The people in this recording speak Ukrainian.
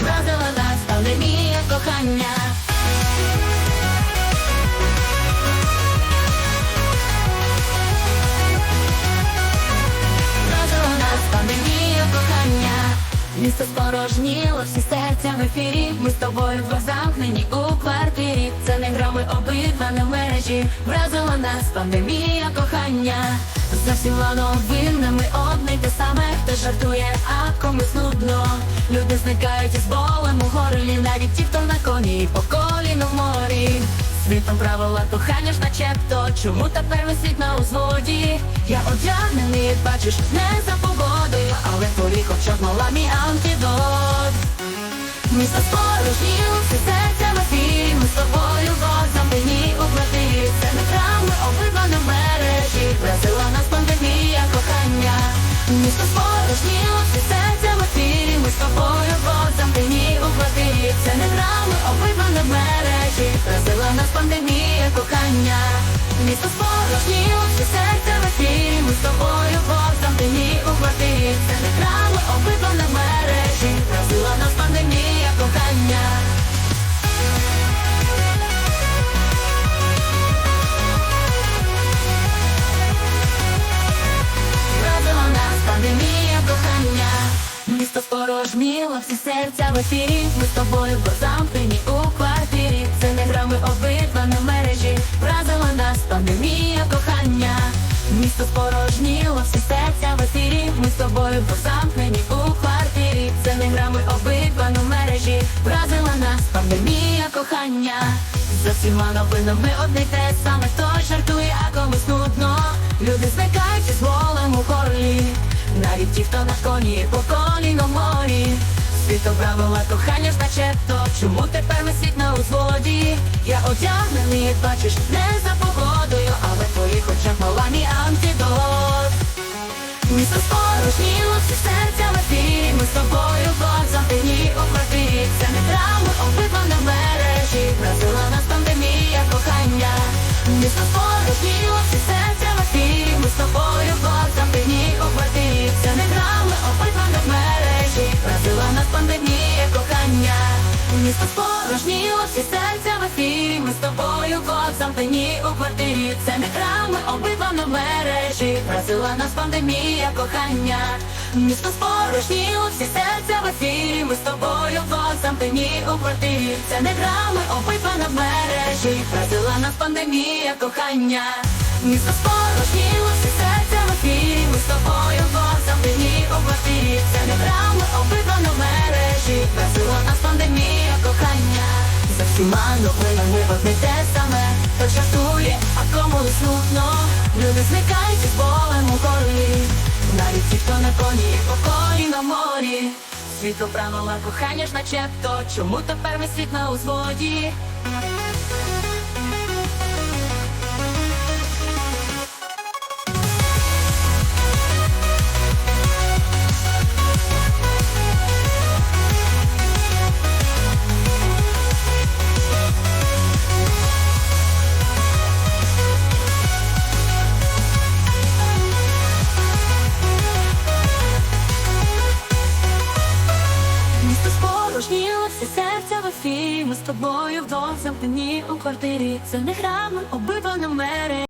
Вразила нас пандемія кохання спорожніло, всі серця в ефірі. Ми з тобою два замкнені у квартирі. Це не грами обидва не мережі. Вразила нас пандемія кохання. За всіма новинами одне й те саме. Хто жартує, а комусь нудно. Люди зникають із болем у горлі. Навіть ті, хто на коні по коліну в морі Світом правила кохання ж начебто Чому тепер висить на узводі? Я одягнений, бачиш, не за погодою Але твої очок мала мій антидот Місто спорожніло, всі нас пандемія кохання. Місто спорожніло, всі серця в ефірі. Ми з тобою возом мені у квартирі. Це не травми, обидва в мережі. Вразила нас пандемія кохання. Вразила нас пандемія кохання. Місто спорожніло, всі серця в Ми з тобою позамкнені у квартирі Це грами обидва в мережі. Вразила нас пандемія кохання. Місто спорожніло, всі серця в ефірі. Ми з тобою позамкнені у квартирі. Це не грами обидва в мережі. Вразила нас пандемія кохання. За всіма новинами одне те саме. Хто жартує, а комусь Світо правила кохання ж начебто Чому тепер висить на узводі? Я одягнений, як бачиш, не за погодою Але Місто спорожніло, всі серця в ефірі Ми з тобою в зампині у квартирі. Це не травми, обидва в мережі. Вразила нас пандемія кохання. Місто спорожніло, всі серця в ефірі Ми з тобою в зампині у квартирі. Це не грами, обидва в мережі. Вразила нас пандемія кохання. Місто спорожніло, всі серця в ефірі Ми з тобою в зампині у квартирі. Це не грами, обидва в мережі За новина не одне те саме Хто жартує, а кому не смутно. Люди зникають з болем у горі Навіть ті, хто на коні і по в морі. Світло прагнула кохання ж начебто. Чому тепер ми світ на узводі? Всі серця в ефі, Ми з тобою вдвох замкнені у квартирі. Це не грами, обидва не в мері